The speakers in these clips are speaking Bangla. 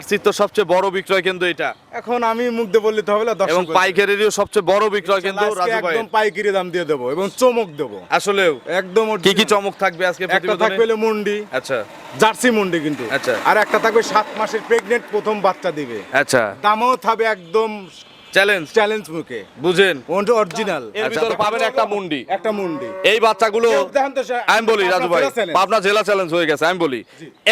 জার্সির তো সবচেয়ে বড় বিক্রয় কেন্দ্র এটা। এখন আমি মুখ দিয়ে বললে তো হবে না এবং। পাইকারিরও সবচেয়ে বড় বিক্রয় কেন্দ্র রাজু ভাই একদম পাইকারি দাম দিয়ে দেবো এবং চমক দেবো। আসলেও? একদম কি কি চমক থাকবে আজকে একটা থাকবে হলো মুন্ডি। আচ্ছা। জার্সি মুন্ডি কিন্তু। আচ্ছা। আর একটা থাকবে সাত মাসের প্রেগনেন্ট প্রথম বাচ্চা দিবে। আচ্ছা। দামও থাকবে একদম চ্যালেঞ্জ চ্যালেঞ্জ মুখে। বুঝেন। ওটা অরিজিনাল এর ভিতরে পাবেন একটা মুন্ডি। একটা মুন্ডি। এই বাচ্চাগুলো দেখেন তো আমি বলি রাজু ভাই পাবনা জেলা চ্যালেঞ্জ হয়ে গেছে আমি বলি।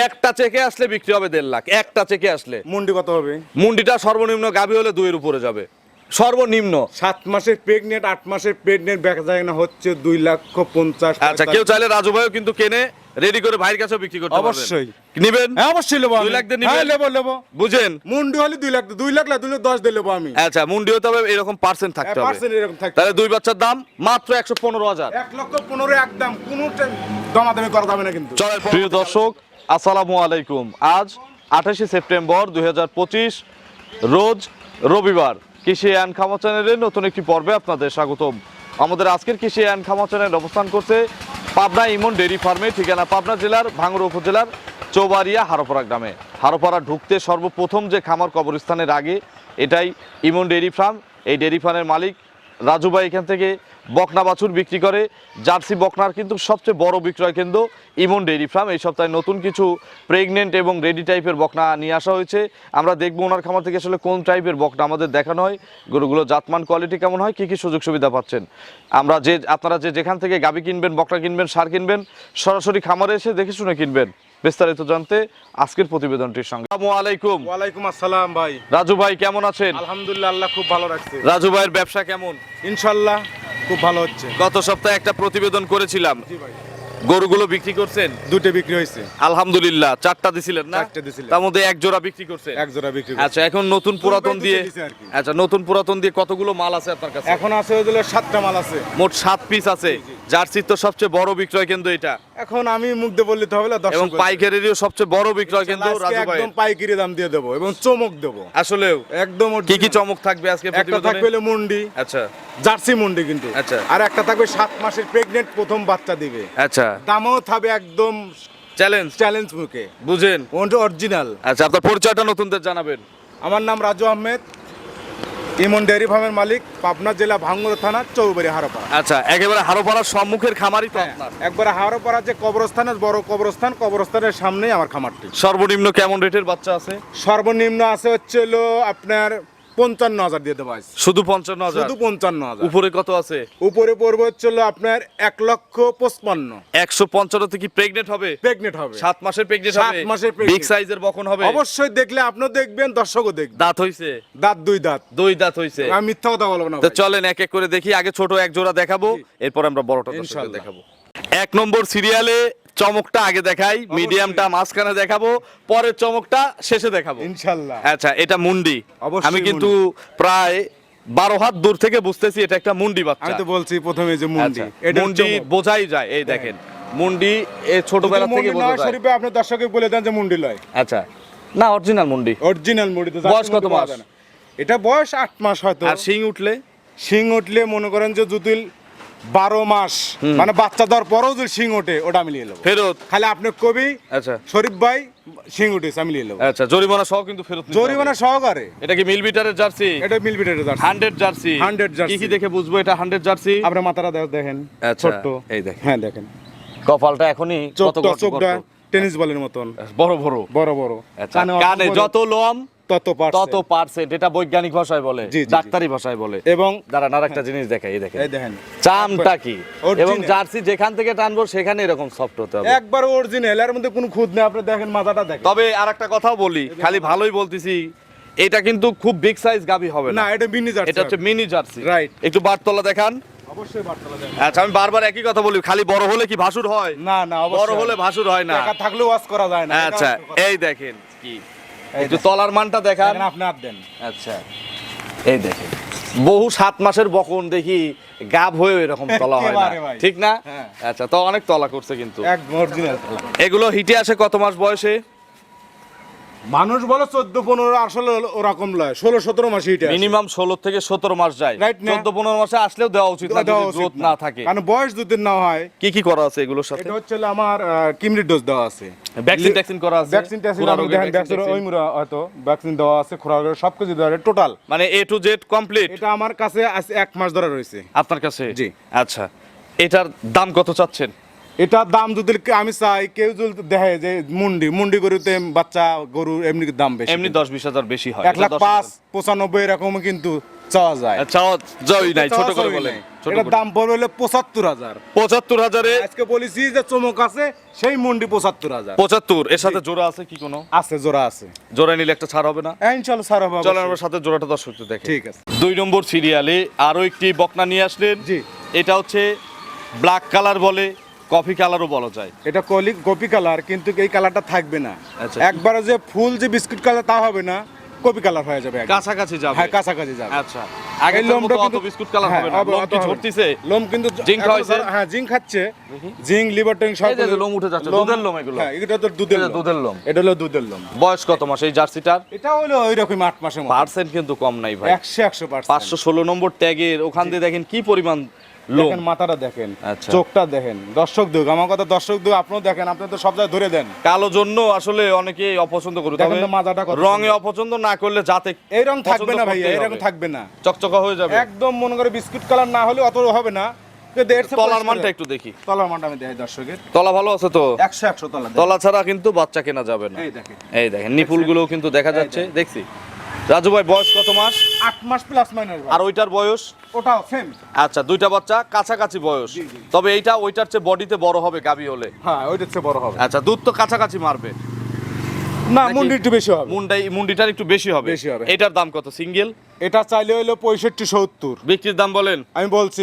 একটা চেকে আসলে বিক্রি হবে দেড় লাখ একটা চেকে আসলে। মুন্ডি কত হবে? মুন্ডিটা সর্বনিম্ন গাভী হলে দুইয়ের উপরে যাবে। সর্বনিম্ন। সাত মাসের প্রেগনেন্ট আট মাসের প্রেগনেন্ট দেখা যায় না হচ্ছে দুই লক্ষ পঞ্চাশ আচ্ছা কেউ চাইলে রাজু ভাইও কিন্তু কেনে। রেডি করে ভাইয়ের কাছেও বিক্রি করতে পারবেন। অবশ্যই। নিবেন? হ্যাঁ অবশ্যই নেব দুই। লাখ দিয়ে নিবেন? হ্যাঁ নেব নেব। বুঝেন। মুন্ডি হলে দুই লাখ দুই লাখ না দুই লাখ দশ দিয়ে নেব আমি। আচ্ছা মুন্ডি হতে হবে এরকম পার্সেন্ট থাকতে হবে। পার্সেন্ট এরকম থাকতে তাহলে দুই বাচ্চার দাম মাত্র একশো পনেরো হাজার। এক লক্ষ পনেরো একদম কোনো দমাদামি করা যাবে না কিন্তু। প্রিয় দর্শক আসসালামু আলাইকুম। আজ আঠাশে সেপ্টেম্বর দুই হাজার পঁচিশ রোজ রবিবার কৃষি অ্যান্ড খামা চ্যানেলের নতুন একটি পর্বে আপনাদের স্বাগতম। আমাদের আজকের কৃষি অ্যান্ড খামা চ্যানেল অবস্থান করছে পাবনা ইমন ডেরি ফার্মে, ঠিকানা পাবনা জেলার ভাঙ্গুর উপজেলার চৌবাড়িয়া হারোপাড়া গ্রামে। হারোপাড়া ঢুকতে সর্বপ্রথম যে খামার কবরস্থানের আগে এটাই ইমন ডেরি ফার্ম। এই ডেরি ফার্মের মালিক রাজু ভাই এখান থেকে বকনা বাছুর বিক্রি করে। জার্সি বকনার কিন্তু সবচেয়ে বড় বিক্রয় কেন্দ্র ইমন ডেইরি ফার্ম। এই সপ্তাহে নতুন কিছু প্রেগনেন্ট এবং রেডি টাইপের বকনা নিয়ে আসা হয়েছে। আমরা দেখব ওনার খামার থেকে আসলে কোন টাইপের বকনা আমাদের দেখানো হয়। গরুগুলো জাতমান কোয়ালিটি কেমন হয়, কী কী সুযোগ সুবিধা পাচ্ছেন? আমরা যে, আপনারা যে যেখান থেকে গাবি কিনবেন, বকনা কিনবেন, সার কিনবেন, সরাসরি খামারে এসে দেখে শুনে কিনবেন। বিস্তারিত জানতে আজকের প্রতিবেদনটির সঙ্গে। আসসালামু আলাইকুম। ওয়ালাইকুম আসসালাম ভাই। রাজু ভাই কেমন আছেন? আলহামদুলিল্লাহ আল্লাহ খুব ভালো রাখছে। রাজু ভাইয়ের ব্যবসা কেমন? ইনশাল্লাহ খুব ভালো হচ্ছে। গত সপ্তাহে একটা প্রতিবেদন করেছিলাম। জি ভাই। গরুগুলো বিক্রি করছেন? দুটো বিক্রি হয়েছে। আলহামদুলিল্লাহ চারটা দিছিলেন না? চারটে দিছিলাম। তার মধ্যে এক জোড়া বিক্রি করছে এক জোড়া বিক্রি। আচ্ছা এখন নতুন পুরাতন দিয়ে। আচ্ছা নতুন পুরাতন দিয়ে কতগুলো মাল আছে আপনার কাছে? এখন আছে ওগুলো সাতটা মাল আছে। মোট সাত পিস আছে। জার্সির তো সবচেয়ে বড় বিক্রয় কেন্দ্র এটা। এখন আমি মুখ দিয়ে বললে তো হবে না এবং। পাইকারিরও সবচেয়ে বড় বিক্রয় কেন্দ্র রাজু ভাই একদম পাইকারি দাম দিয়ে দেবো এবং চমক দেবো। আসলেও একদম কি কি চমক থাকবে আজকে একটা থাকবে মুন্ডি আচ্ছা। জার্সি মুন্ডি কিন্তু। আচ্ছা। আর একটা থাকবে সাত মাসের প্রেগনেন্ট প্রথম বাচ্চা দিবে। আচ্ছা। দামও থাকবে একদম চ্যালেঞ্জ চ্যালেঞ্জ মুখে। বুঝেন। ওটা অরিজিনাল আচ্ছা আপনার পরিচয়টা নতুনদের জানাবেন। আমার নাম রাজু আহমেদ। ইমন ডেয়ারি ফার্মের মালিক পাবনা জেলা ভাঙ্গুর থানা চৌবাড়ি হারোপাড়া। আচ্ছা একেবারে হারোপাড়ার সম্মুখের খামারই তো আপনার। একবার হারোপাড়া যে কবরস্থানের বড় কবরস্থান কবরস্থানের সামনেই আমার খামারটি। সর্বনিম্ন কেমন রেটের বাচ্চা আছে? সর্বনিম্ন আছে হচ্ছে হলো আপনার পঞ্চান্ন হাজার দিয়ে দেবো শুধু পঞ্চান্ন হাজার শুধু পঞ্চান্ন হাজার উপরে কত আছে? উপরে পড়বে আপনার এক লক্ষ পঁচপান্ন। একশো পঞ্চান্নতে কি প্রেগনেন্ট হবে? প্রেগনেন্ট হবে। সাত মাসের প্রেগনেন্ট সাত মাসের বিগ সাইজের বকন হবে। অবশ্যই দেখলে আপনিও দেখবেন দর্শকও দেখবেন। দাঁত হইছে? দাঁত দুই দাঁত। দুই দাঁত হইছে। আমি মিথ্যা কথা বলব না চলেন এক এক করে দেখি আগে ছোট এক জোড়া দেখাবো এরপর আমরা বড়টা দেখাবো। এক নম্বর সিরিয়ালে চমকটা আগে দেখাই মিডিয়ামটা মাঝখানে দেখাবো পরের চমকটা শেষে দেখাবো। ইনশাল্লাহ। আচ্ছা এটা মুন্ডি। আমি কিন্তু প্রায় বারো হাত দূর থেকে বুঝতেছি এটা একটা মুন্ডি বাচ্চা। আমি তো বলছি প্রথমে যে মুন্ডি। আচ্ছা, মুন্ডি বোঝাই যায় এই দেখেন। মুন্ডি এ ছোটবেলা থেকে বোঝা যায়। শরীফে আপনি দর্শকে বলে দেন যে মুন্ডি লয়। আচ্ছা না অরিজিনাল মুন্ডি। অরিজিনাল মুন্ডি তো বয়স। কত মাস? এটা বয়স আট মাস হয়তো। আর শিং উঠলে? শিং উঠলে মনে করেন যে জুতিল বারো মাস। মানে বাচ্চা দেওয়ার পরেও যদি শিং ওঠে ওটা আমি নিয়ে নেব। ফেরত? খালি আপনি কবি আচ্ছা। শরীফ ভাই শিং উঠেছে আমি নিয়ে নেব। আচ্ছা জরিমানা সহ কিন্তু ফেরত জরিমানা সহকারে। এটা কি মিল বিটারের জার্সি? এটা মিল বিটের জার্সি। Hundred jersey. 100 জার্সি। কি দেখে বুঝব এটা হান্ড্রেড জার্সি? আপনার মাথাটা দেখেন আচ্ছা, ছোট্ট। এই দেখেন। হ্যাঁ দেখেন। কপালটা এখনই কত চোখটা টেনিস বলের মতন। বড় বড়। বড় বড়। আচ্ছা, কানে যত লোম তত তত পার্সেন্ট এটা বৈজ্ঞানিক ভাষায় বলে। ডাক্তারি ভাষায় বলে। এবং দাঁড়ান আর একটা জিনিস দেখাই এই দেখেন। চামটা কি? এবং জার্সি যেখান থেকে টানবো সেখানে এরকম সফট হতে হবে। একবার অরিজিনাল এর মধ্যে কোনো খুদ নেই আপনি দেখেন মাথাটা দেখেন। তবে আর একটা কথাও বলি খালি ভালোই বলতেছি এটা কিন্তু খুব বিগ সাইজ গাবি হবে না। এটা মিনি জার্সি এটা হচ্ছে মিনি জার্সি। রাইট একটু বারতলা দেখান। অবশ্যই বার্তালা দেখেন। আচ্ছা আমি বারবার একই কথা বলি খালি বড় হলে কি ভাসুর হয়? না না বড় হলে ভাসুর হয় না। থাকলেও ওয়াশ করা যায় না আচ্ছা এই দেখেন কি একটু। তলার মানটা দেখান। আপনি দেন। আচ্ছা এই দেখেন। বহু সাত মাসের বকন দেখি গাব হয়ে এরকম তলা হয় না। ঠিক না? হ্যাঁ। আচ্ছা তো অনেক তলা করছে কিন্তু। এগুলো হিটে আসে কত মাস বয়সে? মানুষ বলে চোদ্দ পনেরো আসলে ওরকম লয়। ষোলো সতেরো মাসে এটা মিনিমাম ষোলো থেকে সতেরো মাস যায়। না? চোদ্দ পনেরো মাসে আসলেও দেওয়া উচিত না যদি গ্রোথ না। থাকে। কারণ বয়স দুদিন না হয় কি কি করা আছে এগুলোর সাথে? এটা হচ্ছে আমার কিমরি ডোজ দেওয়া আছে। ভ্যাকসিন ট্যাকসিন করা আছে ভ্যাকসিন ট্যাকসিন দেখেন ভ্যাকসিন ওই মুরা হয়তো ভ্যাকসিন দেওয়া আছে খোরা সব কিছু দেওয়া আছে টোটাল মানে এ টু জেড কমপ্লিট এটা আমার কাছে এক মাস ধরে রয়েছে। আপনার কাছে? জি। আচ্ছা। এটার দাম কত চাচ্ছেন? এটা দাম যদি আমি চাই কেউ যদি দেখে যে মুন্ডি মুন্ডি গরুতে বাচ্চা গরু এমনি দাম বেশি? এমনি দশ বিশ হাজার বেশি হয়। এক লাখ পাঁচ পঁচানব্বই এরকম কিন্তু চাওয়া যায়। চাওয়া যাওয়াই নাই ছোট করে বলেন এটার দাম পড়বে হলো পঁচাত্তর হাজার। পঁচাত্তর হাজারে আজকে বলেছি যে চমক আছে সেই মুন্ডি পঁচাত্তর হাজার। পঁচাত্তর এর সাথে জোড়া আছে কি কোনো? আছে জোড়া আছে। জোড়া নিলে একটা ছাড় হবে না? হ্যাঁ, ইনশাল্লাহ স্যার হবে চলেন। আমরা সাথে জোড়াটা দর্শক দেখে। ঠিক আছে। দুই নম্বর সিরিয়ালে আরও একটি বকনা নিয়ে আসলেন। জি। এটা হচ্ছে ব্ল্যাক কালার বলে। কফি কালারও বলা যায়। এটা কলি কপি কালার কিন্তু এই কালারটা থাকবে না। আচ্ছা। একবারে যে ফুল যে বিস্কুট কালার তা হবে না। কপি কালার হয়ে যাবে একদম। কাছাকাছি যাবে। হ্যাঁ কাছাকাছি যাবে। আচ্ছা। আগে এই লোমটা অত কিন্তু- বিস্কুট কালার হ্যাঁ, হবে না। হবে, লোম অত কি হবে। না। ঝরতিছে? লোম কিন্তু জিঙ্ক এখন? ধর- হ্যাঁ জিঙ্ক খাচ্ছে। জিঙ্ক লিভার ট্যাঙ্ক সব এই যে লোম উঠে যাচ্ছে, দুধের লোম এগুলো। হ্যাঁ এটা তো দুধের এটা লোম। দুধের লোম। এটা হলো দুধের লোম। বয়স কত মাস এই জার্সিটার? এটা হলো ওই রকম আট মাসের মতো। পার্সেন্ট কিন্তু কম নাই ভাই। একশো একশো পার্সেন্ট। পাঁচশো ষোলো নম্বর ট্যাগের ওখান দিয়ে দেখেন কি পরিমাণ দেখেন মাথাটা দেখেন আচ্ছা। চোখটা দেখেন। দর্শক আমার কথা দর্শক আপনিও দেখেন আপনি তো সব জায়গায় ধরে দেন। কালো জন্য আসলে অনেকে অপছন্দ করে দেখেন তবে তো মাজাটা রঙে অপছন্দ না করলে যাতে এই রং থাকবে না ভাই থাকবে না। চকচকা হয়ে যাবে। একদম মনে করে বিস্কুট কালার না হলে অত হবে না। কিন্তু এর চেয়ে তলার মানটা একটু দেখি। তলার মানটা আমি দেখাই দর্শকের। তলা ভালো আছে তো? একশো একশো তলা দেখেন। তলা ছাড়া কিন্তু বাচ্চা কেনা যাবে না। এই দেখেন। এই দেখেন নিপুলগুলো কিন্তু দেখা যাচ্ছে দেখছি। রাজু ভাই বয়স কত মাস? আট মাস প্লাস মাইনাস আর ওইটার বয়স? ওটাও সেম আচ্ছা দুইটা বাচ্চা কাছাকাছি বয়স। তবে এইটা ওইটার চেয়ে বডিতে বড় হবে গাবি হলে হ্যাঁ ওইটার চেয়ে বড় হবে। আচ্ছা দুধ তো কাছাকাছি মারবে। না মুন্ডি একটু বেশি হবে। মুন্ডাই মুন্ডিটার একটু বেশি হবে। বেশি হবে। এটার দাম কত? সিঙ্গেল এটা চাইলে হইল পঁয়ষট্টি সত্তর। বিক্রির দাম বলেন? আমি বলছি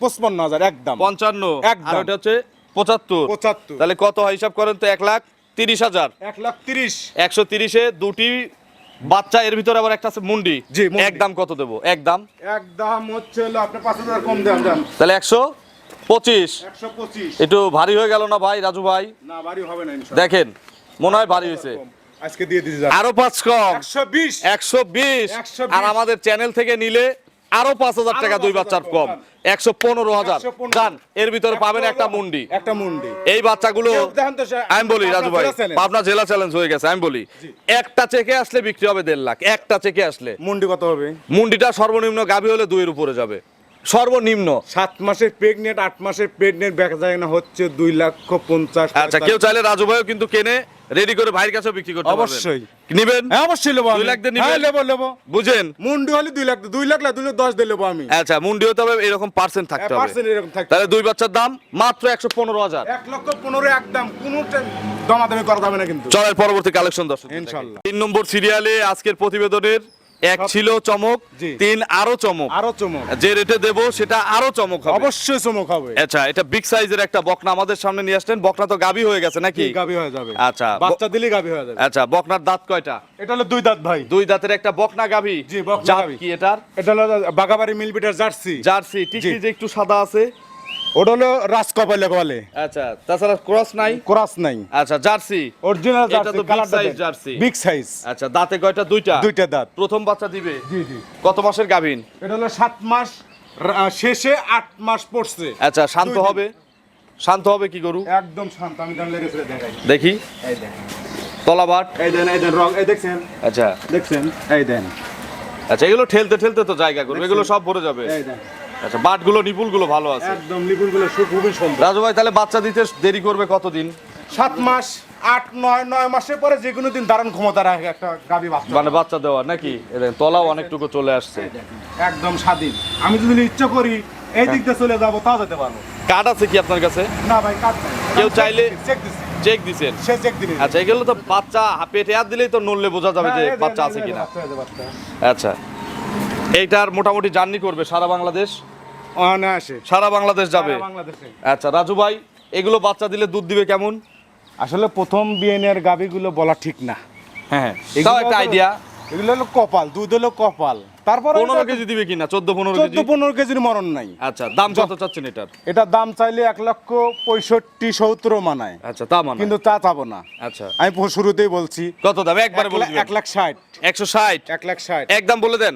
পঁচপান্ন হাজার একদম পঞ্চান্ন। একদম। আর ওটা হচ্ছে পঁচাত্তর। পঁচাত্তর। তাহলে কত হয় হিসাব করেন তো? এক লাখ তিরিশ হাজার। এক লাখ তিরিশ। একশো তিরিশে দুটি বাচ্চা এর ভিতরে আবার একটা আছে মুন্ডি। জি। এক দাম কত দেবো? এক দাম? একদম হচ্ছে হলো আপনি পাঁচ হাজার কম দেন দাম তাহলে একশো পঁচিশ। একশো পঁচিশ। একটু ভারী হয়ে গেল না ভাই রাজু ভাই? না ভারী হবে না। দেখেন মনে হয় ভারী হয়েছে। আজকে দিয়ে দিতে আরও পাঁচ কম। একশো বিশ। একশো বিশ। 120 আর আমাদের চ্যানেল থেকে নিলে আরও পাঁচ হাজার টাকা দুই বাচ্চার কম, একশো পনেরো হাজার। 115 যান এর ভিতরে পাবেন একটা মুন্ডি। একটা মুন্ডি। এই বাচ্চাগুলো আমি বলি রাজু ভাই। পাবনা জেলা চ্যালেঞ্জ হয়ে গেছে আমি বলি। একটা চেকে আসলে বিক্রি হবে দেড় লাখ একটা চেকে আসলে। মুন্ডি কত হবে? মুন্ডিটা সর্বনিম্ন গাভী হলে দুইয়ের উপরে যাবে। সর্বনিম্ন। সাত মাসের প্রেগনেন্ট আট মাসের প্রেগনেন্ট দেখা যায় না হচ্ছে দুই লক্ষ পঞ্চাশ আচ্ছা কেউ চাইলে রাজু ভাইও কিন্তু কেনে। রেডি করে ভাইয়ের কাছেও বিক্রি করতে পারবেন। অবশ্যই। নেবেন হ্যাঁ অবশ্যই নেব দুই। লাখ দিয়ে নিবেন? হ্যাঁ নেব নেব বুঝেন মুন্ডি হলে দুই লাখ দুই লাখ না দুই লাখ দশ দিয়ে নেব আমি আচ্ছা মুন্ডি হতে হবে এরকম পার্সেন্ট থাকতে হবে পার্সেন্ট এরকম থাকতে তাহলে দুই বাচ্চার দাম মাত্র একশো পনেরো হাজার এক লক্ষ পনেরো একদম কোনো দমাদামি করা যাবে না কিন্তু চলের পরবর্তী কালেকশন দর্শক ইনশাল্লাহ। তিন নম্বর সিরিয়ালে আজকের প্রতিবেদনের এক ছিল চমক তিন আরও চমক। আরও চমক। যে রেটে দেব সেটা আরও চমক হবে। অবশ্যই চমক হবে। আচ্ছা এটা বিগ সাইজের একটা বকনা আমাদের সামনে নিয়ে আসলেন। বকনা তো গাবি হয়ে গেছে নাকি? গাবি হয়ে যাবে। আচ্ছা, বাচ্চা দিলে গাবি হয়ে যাবে। আচ্ছা বকনার দাঁত কয়টা? এটা হলো দুই দাঁত ভাই। দুই দাঁতের একটা বকনা গাভি জি, বকনা গাভী। কি এটার? এটা হলো বাগাবাড়ি মিলবিটার জার্সি। জার্সি টিকি যে একটু সাদা আছে। ওটা হলো রাজকপালে বলে। আচ্ছা তাছাড়া ক্রস নাই? ক্রস নাই। আচ্ছা জার্সি? অরিজিনাল জার্সি big কালারটা size বিগ সাইজ আচ্ছা দাঁতে কয়টা? দুইটা? দুইটা দাঁত। প্রথম বাচ্চা দিবে? জি জি। কত মাসের গাভিন? এটা হলো সাত মাস শেষে আট মাস পড়ছে। আচ্ছা শান্ত হবে? শান্ত হবে কি গরু? একদম শান্ত আমি দাম লেগেছে দেখাই। দেখি। এই দেখেন তলাবাট? এই দেন এই দেন রং এই দেখছেন? আচ্ছা। দেখছেন? এই দেন। আচ্ছা এগুলো ঠেলতে ঠেলতে তো জায়গা করবে এগুলো সব ভরে যাবে। এই দেন। আচ্ছা বাটগুলো নিপুলগুলো ভালো আছে। একদম লিপুলগুলো খুবই সুন্দর। রাজু ভাই তাহলে বাচ্চা দিতে দেরি করবে কতদিন? সাত মাস আট নয় নয় মাসের পরে যে কোনো দিন দারুণ ক্ষমতা রাখে একটা গাবি বাচ্চা। মানে বাচ্চা দেওয়া নাকি? তলাও অনেকটুকু চলে আসছে। একদম স্বাধীন। আমি যদি ইচ্ছা করি এই দিক দিয়ে চলে যাব তাও যেতে পারব। কার্ড আছে কি আপনার কাছে? না ভাই নাই। কেউ চাইলে- চেক দিছি। চেক দিছেন? সে চেক দিলে আচ্ছা এগুলো তো বাচ্চা পেটে হাত দিলেই তো নড়লে বোঝা যাবে যে বাচ্চা আছে কিনা। আচ্ছা এইটার মোটামুটি জার্নি করবে সারা বাংলাদেশ? অনায়াসে। সারা বাংলাদেশ যাবে? বাংলাদেশে। আচ্ছা রাজু ভাই এগুলো বাচ্চা দিলে দুধ দিবে কেমন? আসলে প্রথম বিএনএর গাবিগুলো বলা ঠিক না। হ্যাঁ তাও একটা আইডিয়া এগুলো হলো কপাল দুধ হলো কপাল। তারপরে পনেরো কেজি দিবে কিনা? চোদ্দ পনেরো চোদ্দ পনেরো কেজির মরণ নাই। আচ্ছা দাম কত চাচ্ছেন এটার? এটার দাম চাইলে এক লক্ষ পঁয়ষট্টি সত্তর মানায়। আচ্ছা তা মানে কিন্তু তা চাবো না। আচ্ছা। আমি শুরুতেই বলছি কত দাম? একবারে এক বলে এক লাখ ষাট। একশো ষাট? এক লাখ ষাট। একদম বলে দেন।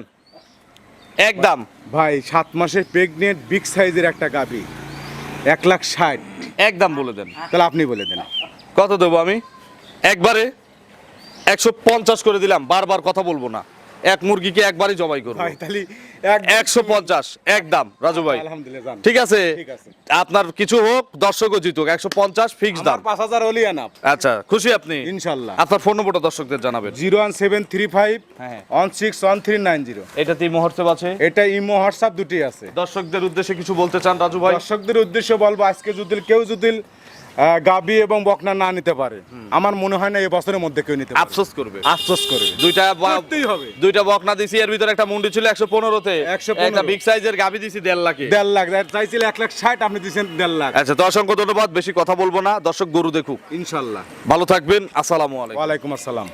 একদম ভাই সাত মাসে প্রেগনেন্ট বিগ সাইজের একটা গাভি। এক লাখ ষাট। একদম বলে দেন। তাহলে আপনি বলে দেন। কত দেবো আমি? একবারে একশো পঞ্চাশ করে দিলাম বারবার কথা বলব না। এক মুরগিকে একবারে জবাই করব। তাহলে একশো পঞ্চাশ একদম রাজু ভাই। ঠিক আছে? আপনার কিছু হোক দর্শকও জিতুক। একশো পঞ্চাশ ফিক্স দাম। পাঁচ হাজার হলি আনাপ আচ্ছা খুশি আপনি? ইনশাল্লাহ। আপনার ফোন নম্বরটা দর্শকদের জানাবেন। Zero one seven three five হ্যাঁ। One six one three nine zero মুহূর্তে আছে? এটা ইমো হোয়াটসঅ্যাপ দুটি আছে। দর্শকদের উদ্দেশ্যে কিছু বলতে চান রাজু ভাই? দর্শকদের উদ্দেশ্যে বলব আজকে যদি কেউ যদি গাবি এবং বকনা না নিতে পারে। আমার মনে হয় না এই বছরের মধ্যে কেউ নিতে আফসোস করবে। আফসোস করবে। দুইটা হবে। দুইটা বকনা দিছি এর ভিতরে একটা মুন্ডি ছিল একশো পনেরোতে। 115 একটা বিগ সাইজের গাবি দিছি দেড় লাখে। দেড় লাখ। চাইছিল এক লাখ ষাট আপনি দিচ্ছেন দেড় লাখ। আচ্ছা তো অসংখ্য ধন্যবাদ বেশি কথা বলব না। দর্শক গরু দেখুক। ইনশাল্লাহ। ভালো থাকবেন আসসালামু আলাইকুম। ওয়ালাইকুম আসসালাম।